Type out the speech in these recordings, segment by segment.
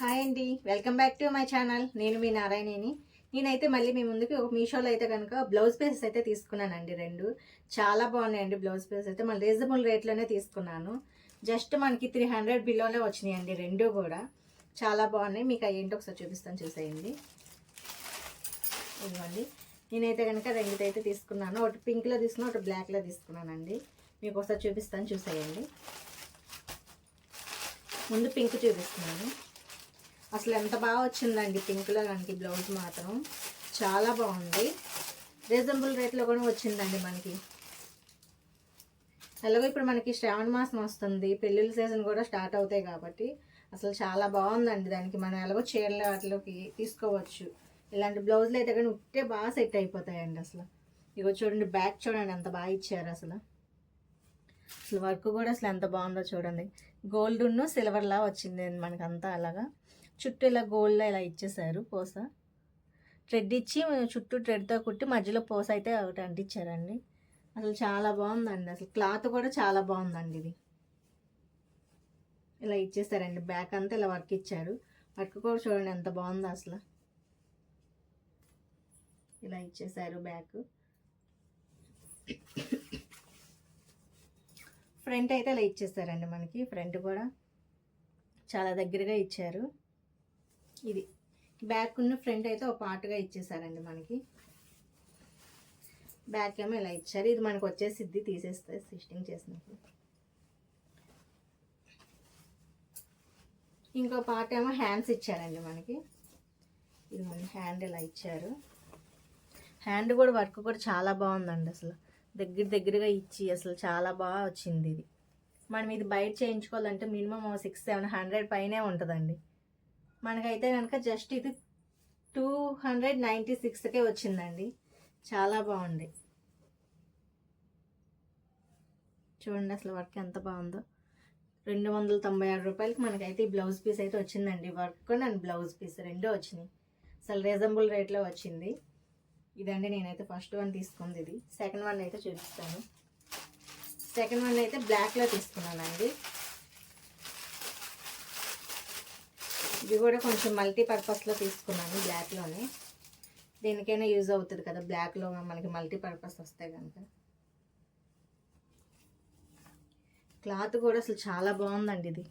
Hi అండి. Welcome back to my channel. నేను మీ నారాయణని. నేనైతే మళ్ళీ మీ ముందుకి ఒక మీషోలో అయితే కనుక బ్లౌజ్ పీసెస్ అయితే తీసుకున్నానండి రెండు. చాలా బాగున్నాయండి బ్లౌజ్ పీసెస్ అయితే. మన రీజనబుల్ రేట్లోనే తీసుకున్నాను. జస్ట్ మనకి త్రీ హండ్రెడ్ బిలోనే వచ్చినాయండి రెండు కూడా. చాలా బాగున్నాయి. మీకు అవి ఏంటో ఒకసారి చూపిస్తాను చూసేయండి. ఇదిగోండి. నేనైతే కనుక రెండుదైతే అయితే తీసుకున్నాను. ఒకటి పింక్లో తీసుకున్నా ఒకటి బ్లాక్లో తీసుకున్నానండి. మీకు ఒకసారి చూపిస్తాను చూసేయండి. ముందు పింక్ చూపిస్తున్నాను. అసలు ఎంత బాగా వచ్చిందండి పింక్లో దానికి బ్లౌజ్ మాత్రం. చాలా బాగుంది. రీజనబుల్ రేట్లో కూడా వచ్చిందండి మనకి. ఎలాగో ఇప్పుడు మనకి శ్రావణ మాసం వస్తుంది. పెళ్ళిళ్ళ సీజన్ కూడా స్టార్ట్ అవుతాయి కాబట్టి అసలు చాలా బాగుందండి దానికి. మనం ఎలాగో చీరల వాటిలోకి తీసుకోవచ్చు. ఇలాంటి బ్లౌజులు అయితే కానీ ఉట్టే బాగా సెట్ అయిపోతాయండి అసలు. ఇగో చూడండి బ్యాక్ చూడండి ఎంత బాగా ఇచ్చారు అసలు. అసలు వర్క్ కూడా అసలు ఎంత బాగుందో చూడండి. గోల్డ్ సిల్వర్లా వచ్చింది మనకి అంతా అలాగా. చుట్టూ ఇలా గోల్డ్లో ఇలా ఇచ్చేసారు పోస. థ్రెడ్ ఇచ్చి చుట్టూ థ్రెడ్తో కుట్టి మధ్యలో పోస అయితే ఒకటి అంటించారండి. అసలు చాలా బాగుందండి. అసలు క్లాత్ కూడా చాలా బాగుందండి ఇది. ఇలా ఇచ్చేసారండి బ్యాక్ అంతా ఇలా వర్క్ ఇచ్చారు. వర్క్ కూడా చూడండి ఎంత బాగుందో అసలు. ఇలా ఇచ్చేసారు బ్యాక్. ఫ్రంట్ అయితే ఇలా ఇచ్చేసారండి మనకి. ఫ్రంట్ కూడా చాలా దగ్గరగా ఇచ్చారు. ఇది. బ్యాక్ ఉన్న ఫ్రంట్ అయితే ఒక పార్ట్గా ఇచ్చేసారండి మనకి. బ్యాక్ ఏమో ఇలా ఇచ్చారు. ఇది మనకు వచ్చేసిద్ది తీసేస్తే స్టిచ్చింగ్ చేసినప్పుడు. ఇంకో పార్ట్ ఏమో హ్యాండ్స్ ఇచ్చారండి మనకి. ఇది మన హ్యాండ్ ఇలా ఇచ్చారు. హ్యాండ్ కూడా వర్క్ కూడా చాలా బాగుందండి అసలు. దగ్గర దగ్గరగా ఇచ్చి అసలు చాలా బాగా వచ్చింది ఇది. మనం ఇది బయట చేయించుకోవాలంటే మినిమం సిక్స్ సెవెన్ హండ్రెడ్ పైనే ఉంటుందండి. మనకైతే కనుక జస్ట్ ఇది టూ హండ్రెడ్ నైంటీ సిక్స్కే వచ్చిందండి. చాలా బాగుంది. చూడండి అసలు వర్క్ ఎంత బాగుందో. రెండు వందల తొంభై ఆరు రూపాయలకి మనకైతే ఈ బ్లౌజ్ పీస్ అయితే వచ్చిందండి. వర్క్ అండ్ బ్లౌజ్ పీస్ రెండూ వచ్చినాయి. అసలు రీజనబుల్ రేట్లో వచ్చింది. ఇదండి నేనైతే ఫస్ట్ వన్ తీసుకుంది ఇది. సెకండ్ వన్ అయితే చూపిస్తాను. సెకండ్ వన్ అయితే బ్లాక్లో తీసుకున్నానండి. ఇది కూడా కొంచెం మల్టీపర్పస్లో తీసుకున్నాను బ్లాక్లోనే. దేనికైనా యూజ్ అవుతుంది కదా బ్లాక్లో మనకి మల్టీపర్పస్ వస్తే కనుక. క్లాత్ కూడా అసలు చాలా బాగుందండి ఇది.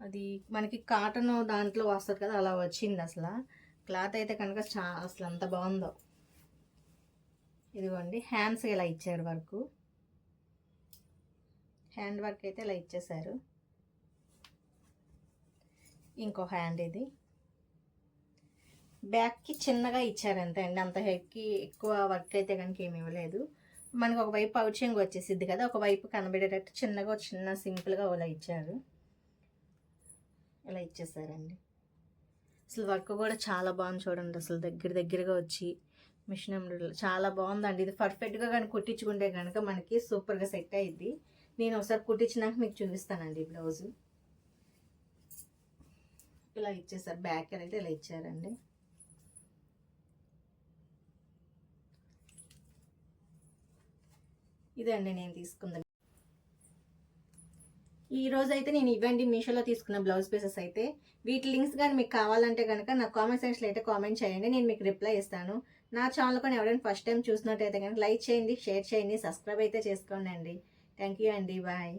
అది మనకి కాటన్ దాంట్లో వస్తుంది కదా అలా వచ్చింది అసలు. క్లాత్ అయితే కనుక చా అసలు అంత బాగుందో. ఇదిగోండి హ్యాండ్స్ ఇలా ఇచ్చారు వర్క్. హ్యాండ్ వర్క్ అయితే ఇలా ఇచ్చేసారు ఇంకో హ్యాండ్ ఇది. బ్యాక్కి చిన్నగా ఇచ్చారు అంతే అండి. అంత హెడ్కి ఎక్కువ వర్క్ అయితే కనుక ఏమి ఇవ్వలేదు. మనకి ఒక వైపు పౌచింగ్ వచ్చేసిద్ది కదా ఒక వైపు కనబడేటట్టు చిన్నగా చిన్న సింపుల్గా ఇలా ఇచ్చారు. ఇలా ఇచ్చేసారండి. అసలు వర్క్ కూడా చాలా బాగుంది చూడండి. అసలు దగ్గర దగ్గరగా వచ్చి మిషన్ ఎంబ్రాయిడరీ చాలా బాగుందండి. ఇది పర్ఫెక్ట్గా కానీ కుట్టించుకుంటే కనుక మనకి సూపర్గా సెట్ అయ్యిద్ది నేను ఒకసారి కుట్టించినాక మీకు చూపిస్తానండి బ్లౌజు ఇలా ఇచ్చేసారు. బ్యాక్ అయితే ఇలా ఇచ్చారండి. ఇదండి నేను తీసుకుందాం. ఈ రోజు అయితే నేను ఇవ్వండి. మీషోలో తీసుకున్న బ్లౌజ్ పీసెస్ అయితే. వీటి లింక్స్ కానీ మీకు కావాలంటే కనుక నా కామెంట్ సెక్షన్లో అయితే కామెంట్ చేయండి. నేను మీకు రిప్లై ఇస్తాను. నా ఛానల్ కానీ ఎవరైనా ఫస్ట్ టైం చూసినట్టయితే కనుక లైక్ చేయండి షేర్ చేయండి సబ్స్క్రైబ్ అయితే చేసుకోండి అండి. థ్యాంక్ యూ అండి. బాయ్